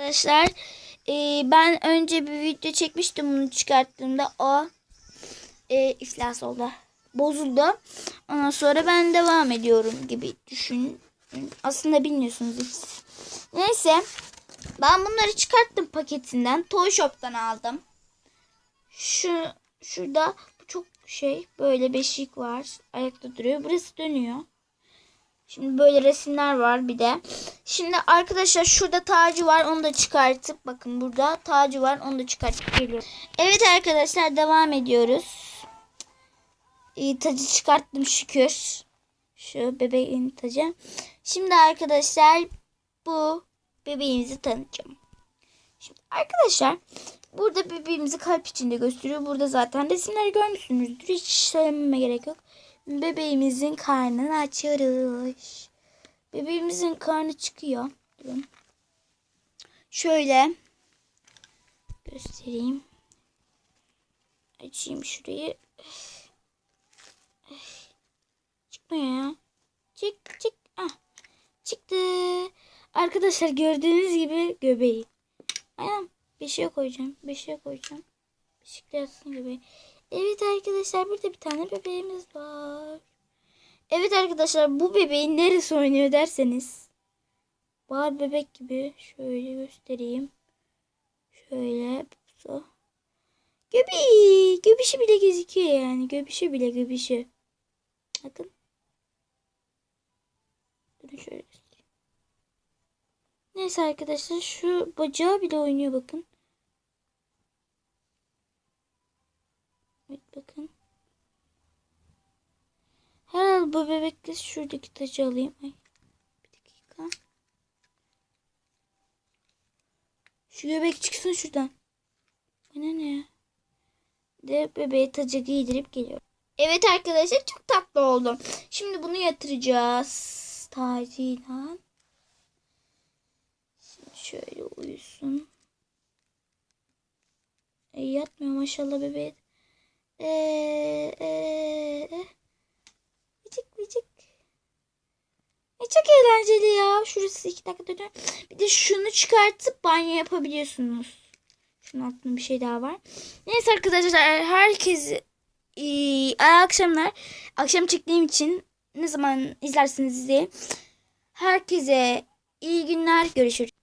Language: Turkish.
Arkadaşlar e, ben önce bir video çekmiştim bunu çıkarttığımda o e, iflas oldu. Bozuldu. Ondan sonra ben devam ediyorum gibi düşün. Aslında bilmiyorsunuz hiç. Neyse. Ben bunları çıkarttım paketinden. Toy Shop'tan aldım. Şu şurada bu çok şey böyle beşik var. Ayakta duruyor. Burası dönüyor. Şimdi böyle resimler var bir de. Şimdi arkadaşlar şurada tacı var. Onu da çıkartıp bakın burada tacı var. Onu da çıkartıp geliyorum. Evet arkadaşlar devam ediyoruz. İyi tacı çıkarttım şükür. Şu bebeğin tacı. Şimdi arkadaşlar bu bebeğimizi tanıtacağım. Şimdi arkadaşlar burada bebeğimizi kalp içinde gösteriyor. Burada zaten resimleri görmüşsünüzdür. Hiç söylememe gerek yok. Bebeğimizin karnını açıyoruz. Bebeğimizin karnı çıkıyor. Şöyle göstereyim. Açayım şurayı. Çıkmıyor ya. Çık çık. Ah. Çıktı. Arkadaşlar gördüğünüz gibi göbeği. Aynen. Bir şey koyacağım. Bir şey koyacağım. Beşikli yatsın göbeği. Evet arkadaşlar burada bir tane bebeğimiz var. Evet arkadaşlar bu bebeğin neresi oynuyor derseniz. Var bebek gibi. Şöyle göstereyim. Şöyle. So. Göbeği. Göbüşü bile gözüküyor yani. Göbüşü bile göbüşü. Bakın. Durun şöyle. Neyse arkadaşlar şu bacağı bile oynuyor bakın. Evet bakın. Herhalde bebekle şuradaki tacı alayım. Ay, bir dakika. Şu bebek çıksın şuradan. Bu ne ne? De bebeğe tacı giydirip geliyorum. Evet arkadaşlar çok tatlı oldum. Şimdi bunu yatıracağız. Tacıyla. Şimdi şöyle uyusun. E, yatmıyor maşallah bebeğe. Eee eee Bıcık bıcık. E çok eğlenceli ya. Şurası iki dakika dönüyor. Bir de şunu çıkartıp banyo yapabiliyorsunuz. Şunun altında bir şey daha var. Neyse arkadaşlar herkes iyi akşamlar. Akşam çektiğim için ne zaman izlersiniz izleyin. Herkese iyi günler. Görüşürüz.